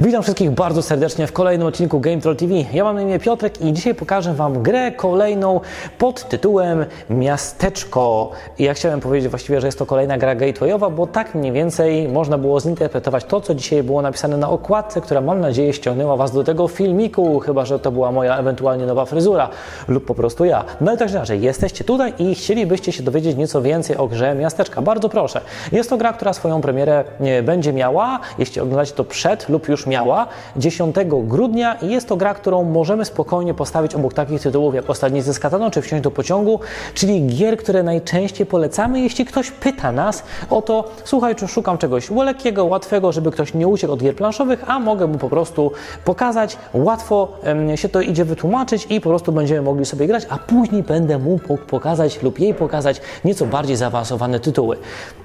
Witam wszystkich bardzo serdecznie w kolejnym odcinku Game Troll TV. Ja mam na imię Piotrek i dzisiaj pokażę Wam grę kolejną pod tytułem Miasteczko. I ja chciałem powiedzieć właściwie, że jest to kolejna gra gatewayowa, bo tak mniej więcej można było zinterpretować to, co dzisiaj było napisane na okładce, która mam nadzieję ściągnęła Was do tego filmiku, chyba że to była moja ewentualnie nowa fryzura lub po prostu ja. No ale tak czy inaczej, jesteście tutaj i chcielibyście się dowiedzieć nieco więcej o grze Miasteczka. Bardzo proszę. Jest to gra, która swoją premierę e, będzie miała, jeśli oglądacie to przed lub już miała 10 grudnia i jest to gra, którą możemy spokojnie postawić obok takich tytułów jak Ostatnicy z Kataną czy Wsiąść do pociągu, czyli gier, które najczęściej polecamy, jeśli ktoś pyta nas o to, słuchaj, czy szukam czegoś lekkiego, łatwego, żeby ktoś nie uciekł od gier planszowych, a mogę mu po prostu pokazać, łatwo się to idzie wytłumaczyć i po prostu będziemy mogli sobie grać, a później będę mógł pokazać lub jej pokazać nieco bardziej zaawansowane tytuły.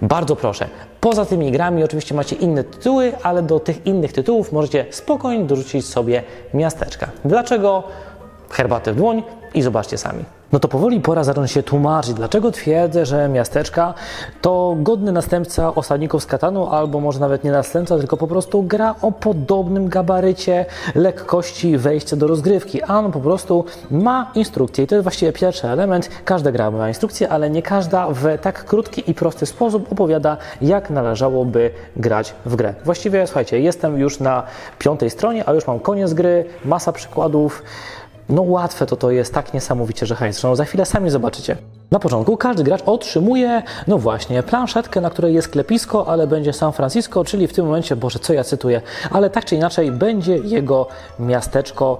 Bardzo proszę. Poza tymi grami oczywiście macie inne tytuły, ale do tych innych tytułów możecie spokojnie dorzucić sobie miasteczka. Dlaczego? Herbatę w dłoń i zobaczcie sami. No to powoli pora zacząć się tłumaczyć, dlaczego twierdzę, że miasteczka to godny następca osadników z Katanu, albo może nawet nie następca, tylko po prostu gra o podobnym gabarycie, lekkości wejścia do rozgrywki, a on po prostu ma instrukcję i to jest właściwie pierwszy element. Każda gra ma instrukcję, ale nie każda w tak krótki i prosty sposób opowiada, jak należałoby grać w grę. Właściwie, słuchajcie, jestem już na piątej stronie, a już mam koniec gry, masa przykładów. No łatwe to to jest tak niesamowicie, że hej, zresztą za chwilę sami zobaczycie. Na początku każdy gracz otrzymuje, no właśnie, planszetkę, na której jest klepisko, ale będzie San Francisco, czyli w tym momencie, Boże, co ja cytuję, ale tak czy inaczej będzie jego miasteczko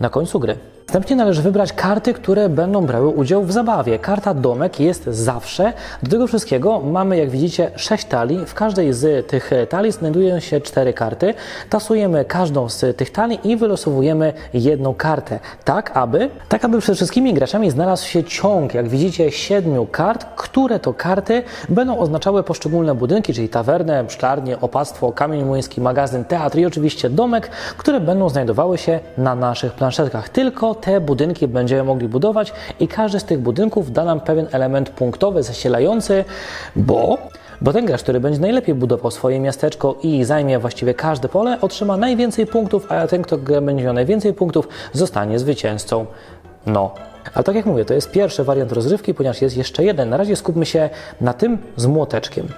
na końcu gry. Następnie należy wybrać karty, które będą brały udział w zabawie. Karta domek jest zawsze. Do tego wszystkiego mamy, jak widzicie, 6 talii. W każdej z tych talii znajdują się 4 karty. Tasujemy każdą z tych talii i wylosowujemy jedną kartę. Tak, aby, tak aby przed wszystkimi graczami znalazł się ciąg, jak widzicie, 7 kart, które to karty będą oznaczały poszczególne budynki, czyli tawernę, szklarnię, opactwo, kamień młyński, magazyn, teatr i oczywiście domek, które będą znajdowały się na naszych planszetkach. Tylko te budynki będziemy mogli budować i każdy z tych budynków da nam pewien element punktowy, zasilający, bo bo ten gracz, który będzie najlepiej budował swoje miasteczko i zajmie właściwie każde pole, otrzyma najwięcej punktów, a ten, kto będzie miał najwięcej punktów, zostanie zwycięzcą. No. Ale tak jak mówię, to jest pierwszy wariant rozrywki, ponieważ jest jeszcze jeden. Na razie skupmy się na tym z młoteczkiem.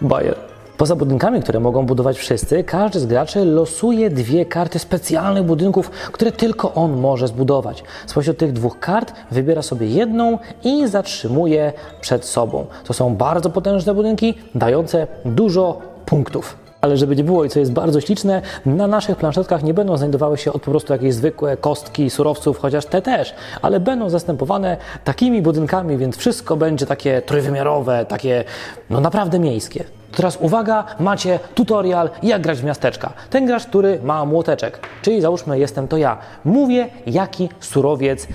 Bayer. Poza budynkami, które mogą budować wszyscy, każdy z graczy losuje dwie karty specjalnych budynków, które tylko on może zbudować. Spośród tych dwóch kart wybiera sobie jedną i zatrzymuje przed sobą. To są bardzo potężne budynki, dające dużo punktów. Ale żeby nie było i co jest bardzo śliczne, na naszych planszetkach nie będą znajdowały się od po prostu jakieś zwykłe kostki surowców, chociaż te też, ale będą zastępowane takimi budynkami, więc wszystko będzie takie trójwymiarowe, takie no naprawdę miejskie. Teraz uwaga, macie tutorial, jak grać w miasteczka. Ten gracz, który ma młoteczek, czyli załóżmy jestem to ja, mówię, jaki surowiec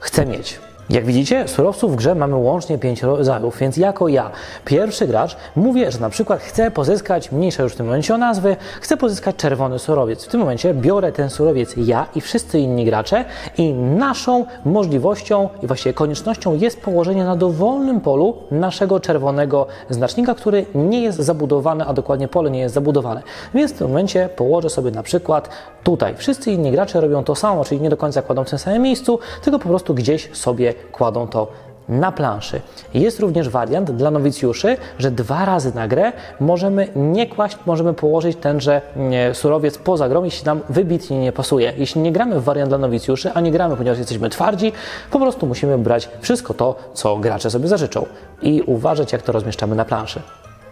chcę mieć. Jak widzicie, surowców w grze mamy łącznie 5 rodzajów, więc jako ja, pierwszy gracz, mówię, że na przykład chcę pozyskać, mniejsze już w tym momencie o nazwy, chcę pozyskać czerwony surowiec. W tym momencie biorę ten surowiec ja i wszyscy inni gracze i naszą możliwością i właściwie koniecznością jest położenie na dowolnym polu naszego czerwonego znacznika, który nie jest zabudowany, a dokładnie pole nie jest zabudowane. Więc w tym momencie położę sobie na przykład tutaj. Wszyscy inni gracze robią to samo, czyli nie do końca kładą w tym samym miejscu, tylko po prostu gdzieś sobie kładą to na planszy. Jest również wariant dla nowicjuszy, że dwa razy na grę możemy nie kłaść, możemy położyć tenże nie, surowiec poza grą, jeśli nam wybitnie nie pasuje. Jeśli nie gramy w wariant dla nowicjuszy, a nie gramy, ponieważ jesteśmy twardzi, po prostu musimy brać wszystko to, co gracze sobie zażyczą i uważać, jak to rozmieszczamy na planszy.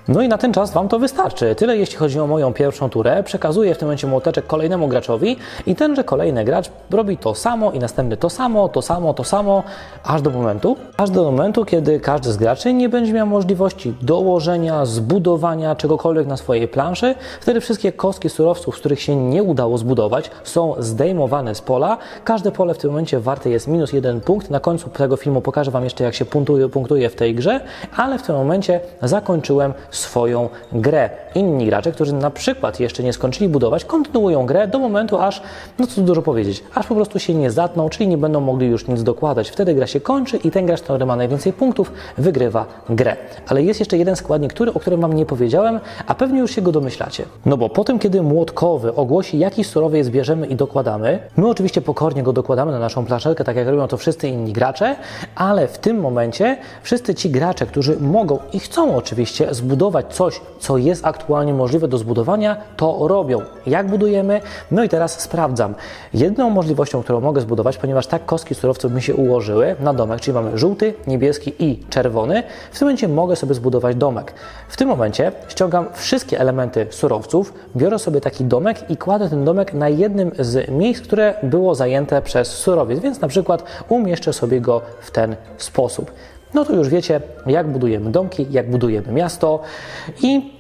No i na ten czas Wam to wystarczy. Tyle jeśli chodzi o moją pierwszą turę. Przekazuję w tym momencie młoteczek kolejnemu graczowi i tenże kolejny gracz robi to samo i następny to samo, to samo, to samo, aż do momentu, aż do momentu, kiedy każdy z graczy nie będzie miał możliwości dołożenia, zbudowania czegokolwiek na swojej planszy. Wtedy wszystkie kostki surowców, z których się nie udało zbudować, są zdejmowane z pola. Każde pole w tym momencie warte jest minus jeden punkt. Na końcu tego filmu pokażę Wam jeszcze, jak się punktuje, punktuje w tej grze, ale w tym momencie zakończyłem swoją grę. Inni gracze, którzy na przykład jeszcze nie skończyli budować, kontynuują grę do momentu, aż, no co dużo powiedzieć, aż po prostu się nie zatną, czyli nie będą mogli już nic dokładać. Wtedy gra się kończy i ten gracz, który ma najwięcej punktów, wygrywa grę. Ale jest jeszcze jeden składnik, który, o którym Wam nie powiedziałem, a pewnie już się go domyślacie. No bo po tym, kiedy młotkowy ogłosi, jaki surowiec bierzemy i dokładamy, my oczywiście pokornie go dokładamy na naszą planszetkę, tak jak robią to wszyscy inni gracze, ale w tym momencie wszyscy ci gracze, którzy mogą i chcą oczywiście zbudować coś, co jest aktualnie możliwe do zbudowania, to robią. Jak budujemy? No i teraz sprawdzam. Jedną możliwością, którą mogę zbudować, ponieważ tak kostki surowców mi się ułożyły na domek, czyli mamy żółty, niebieski i czerwony, w tym momencie mogę sobie zbudować domek. W tym momencie ściągam wszystkie elementy surowców, biorę sobie taki domek i kładę ten domek na jednym z miejsc, które było zajęte przez surowiec, więc na przykład umieszczę sobie go w ten sposób. No to już wiecie, jak budujemy domki, jak budujemy miasto i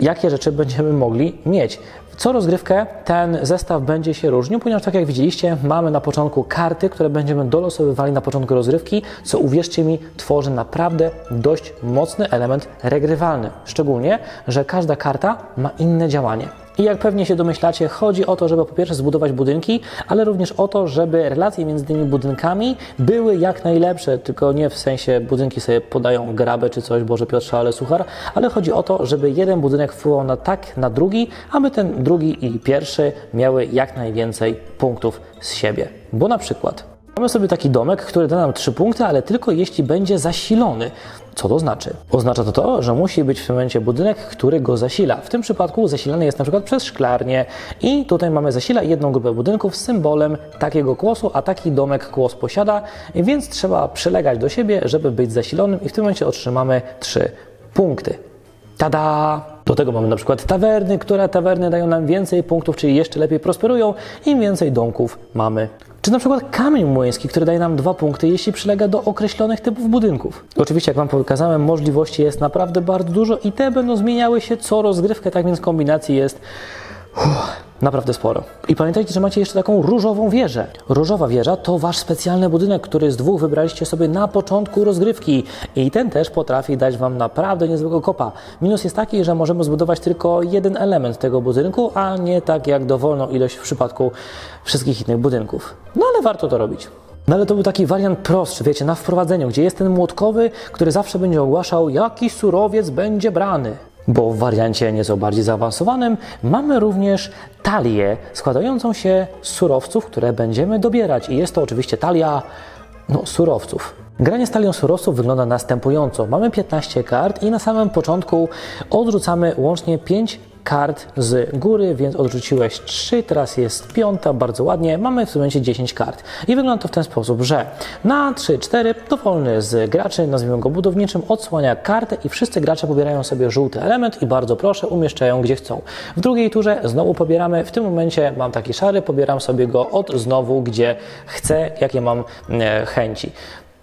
jakie rzeczy będziemy mogli mieć. Co rozgrywkę ten zestaw będzie się różnił, ponieważ tak jak widzieliście, mamy na początku karty, które będziemy dolosowywali na początku rozgrywki, co uwierzcie mi, tworzy naprawdę dość mocny element regrywalny. Szczególnie, że każda karta ma inne działanie. I jak pewnie się domyślacie, chodzi o to, żeby po pierwsze zbudować budynki, ale również o to, żeby relacje między tymi budynkami były jak najlepsze, tylko nie w sensie budynki sobie podają grabę czy coś, Boże Piotrze, ale suchar, ale chodzi o to, żeby jeden budynek wpływał na tak, na drugi, aby ten drugi i pierwszy miały jak najwięcej punktów z siebie. Bo na przykład Mamy sobie taki domek, który da nam 3 punkty, ale tylko jeśli będzie zasilony. Co to znaczy? Oznacza to to, że musi być w tym momencie budynek, który go zasila. W tym przypadku zasilany jest na przykład przez szklarnię i tutaj mamy zasila jedną grupę budynków z symbolem takiego kłosu, a taki domek kłos posiada, więc trzeba przylegać do siebie, żeby być zasilonym i w tym momencie otrzymamy 3 punkty. Tada! Do tego mamy na przykład tawerny, które tawerny dają nam więcej punktów, czyli jeszcze lepiej prosperują, im więcej domków mamy. Czy na przykład kamień młyński, który daje nam dwa punkty, jeśli przylega do określonych typów budynków. Oczywiście, jak Wam pokazałem, możliwości jest naprawdę bardzo dużo i te będą zmieniały się co rozgrywkę, tak więc kombinacji jest uff, naprawdę sporo. I pamiętajcie, że macie jeszcze taką różową wieżę. Różowa wieża to Wasz specjalny budynek, który z dwóch wybraliście sobie na początku rozgrywki i ten też potrafi dać Wam naprawdę niezłego kopa. Minus jest taki, że możemy zbudować tylko jeden element tego budynku, a nie tak jak dowolną ilość w przypadku wszystkich innych budynków. No ale warto to robić. No ale to był taki wariant prostszy, wiecie, na wprowadzeniu, gdzie jest ten młotkowy, który zawsze będzie ogłaszał, jaki surowiec będzie brany. Bo w wariancie nieco bardziej zaawansowanym mamy również talię składającą się z surowców, które będziemy dobierać. I jest to oczywiście talia no, surowców. Granie z talią surowców wygląda następująco. Mamy 15 kart i na samym początku odrzucamy łącznie 5 kart z góry, więc odrzuciłeś 3, teraz jest piąta, bardzo ładnie. Mamy w tym momencie 10 kart. I wygląda to w ten sposób, że na 3-4 dowolny z graczy, nazwijmy go budowniczym, odsłania kartę i wszyscy gracze pobierają sobie żółty element i bardzo proszę, umieszczają gdzie chcą. W drugiej turze znowu pobieramy, w tym momencie mam taki szary, pobieram sobie go od znowu, gdzie chcę, jakie mam e, chęci.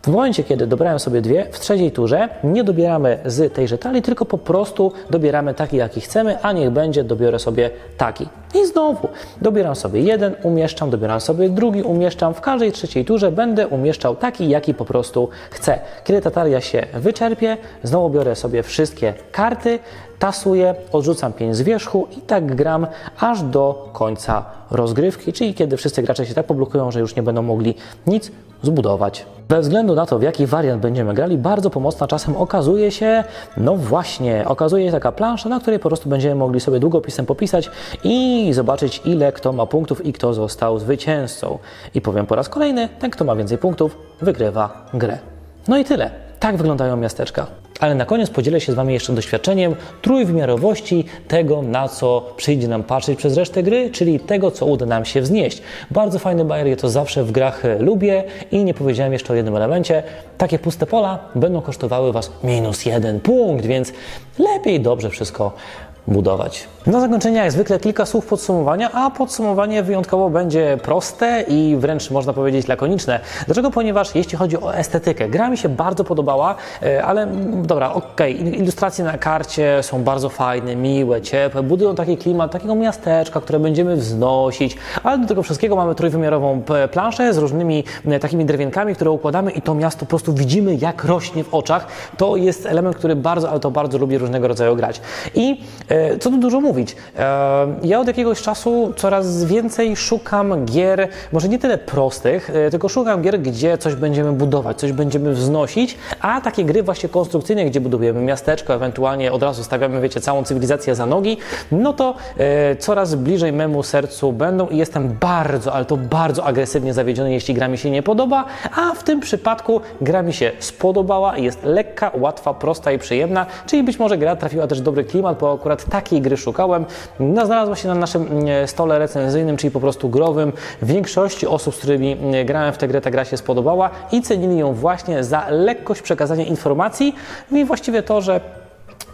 W momencie, kiedy dobrałem sobie dwie, w trzeciej turze nie dobieramy z tejże talii, tylko po prostu dobieramy taki, jaki chcemy, a niech będzie, dobiorę sobie taki. I znowu dobieram sobie jeden, umieszczam, dobieram sobie drugi, umieszczam. W każdej trzeciej turze będę umieszczał taki, jaki po prostu chcę. Kiedy ta talia się wyczerpie, znowu biorę sobie wszystkie karty, tasuję, odrzucam 5 z wierzchu i tak gram aż do końca rozgrywki, czyli kiedy wszyscy gracze się tak poblokują, że już nie będą mogli nic zbudować. Bez względu na to, w jaki wariant będziemy grali, bardzo pomocna czasem okazuje się, no właśnie, okazuje się taka plansza, na której po prostu będziemy mogli sobie długopisem popisać i zobaczyć, ile kto ma punktów i kto został zwycięzcą. I powiem po raz kolejny, ten, kto ma więcej punktów, wygrywa grę. No i tyle. Tak wyglądają miasteczka. Ale na koniec podzielę się z Wami jeszcze doświadczeniem trójwymiarowości tego, na co przyjdzie nam patrzeć przez resztę gry, czyli tego, co uda nam się wznieść. Bardzo fajny bajer, ja to zawsze w grach lubię i nie powiedziałem jeszcze o jednym elemencie. Takie puste pola będą kosztowały Was minus jeden punkt, więc lepiej dobrze wszystko budować. Na zakończenie, jak zwykle, kilka słów podsumowania, a podsumowanie wyjątkowo będzie proste i wręcz można powiedzieć lakoniczne. Dlaczego? Ponieważ jeśli chodzi o estetykę, gra mi się bardzo podobała, e, ale mm, dobra, okej, ilustracje na karcie są bardzo fajne, miłe, ciepłe, budują taki klimat takiego miasteczka, które będziemy wznosić, ale do tego wszystkiego mamy trójwymiarową planszę z różnymi takimi drewienkami, które układamy i to miasto po prostu widzimy, jak rośnie w oczach. To jest element, który bardzo, ale to bardzo lubię różnego rodzaju grać. I E, Co tu dużo mówić? E, Ja od jakiegoś czasu coraz więcej szukam gier, może nie tyle prostych, e, tylko szukam gier, gdzie coś będziemy budować, coś będziemy wznosić, a takie gry właśnie konstrukcyjne, gdzie budujemy miasteczko, ewentualnie od razu stawiamy, wiecie, całą cywilizację za nogi, no to e, coraz bliżej memu sercu będą i jestem bardzo, ale to bardzo agresywnie zawiedziony, jeśli gra mi się nie podoba, a w tym przypadku gra mi się spodobała jest lekka, łatwa, prosta i przyjemna, czyli być może gra trafiła też dobry klimat, bo akurat takiej gry szukałem. No, znalazła się na naszym mm, stole recenzyjnym, czyli po prostu growym. Większości osób, z którymi mm, grałem w tę grę, ta gra się spodobała i cenili ją właśnie za lekkość przekazania informacji i właściwie to, że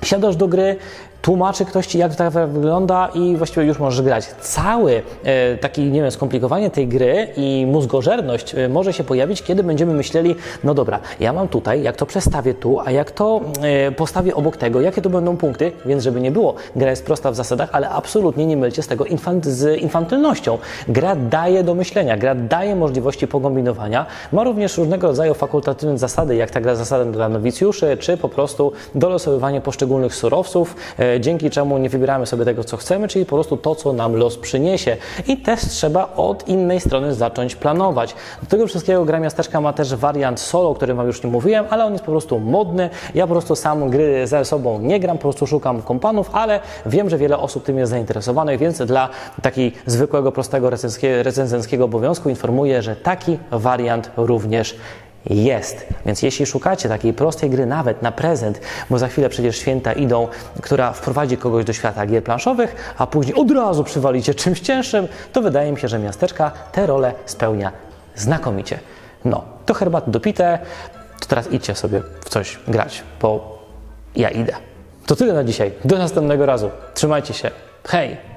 Siadasz do gry, tłumaczy ktoś ci, jak to wygląda i właściwie już możesz grać. Cały e, taki, nie wiem, skomplikowanie tej gry i mózgożerność e, może się pojawić, kiedy będziemy myśleli, no dobra, ja mam tutaj, jak to przestawię tu, a jak to e, postawię obok tego, jakie to będą punkty, więc żeby nie było, gra jest prosta w zasadach, ale absolutnie nie mylcie z tego infant, z infantylnością. Gra daje do myślenia, gra daje możliwości pokombinowania, ma również różnego rodzaju fakultatywne zasady, jak ta gra zasady dla nowicjuszy, czy po prostu dolosowywanie poszczególnych surowców, dzięki czemu nie wybieramy sobie tego, co chcemy, czyli po prostu to, co nam los przyniesie. I też trzeba od innej strony zacząć planować. Do tego wszystkiego gra miasteczka ma też wariant solo, o którym Wam już nie mówiłem, ale on jest po prostu modny. Ja po prostu sam gry ze sobą nie gram, po prostu szukam kompanów, ale wiem, że wiele osób tym jest zainteresowanych, więc dla takiego zwykłego, prostego recenzenckiego obowiązku informuję, że taki wariant również jest. Więc jeśli szukacie takiej prostej gry nawet na prezent, bo za chwilę przecież święta idą, która wprowadzi kogoś do świata gier planszowych, a później od razu przywalicie czymś cięższym, to wydaje mi się, że miasteczka tę rolę spełnia znakomicie. No, to herbaty dopite, to teraz idźcie sobie w coś grać, bo ja idę. To tyle na dzisiaj. Do następnego razu. Trzymajcie się. Hej!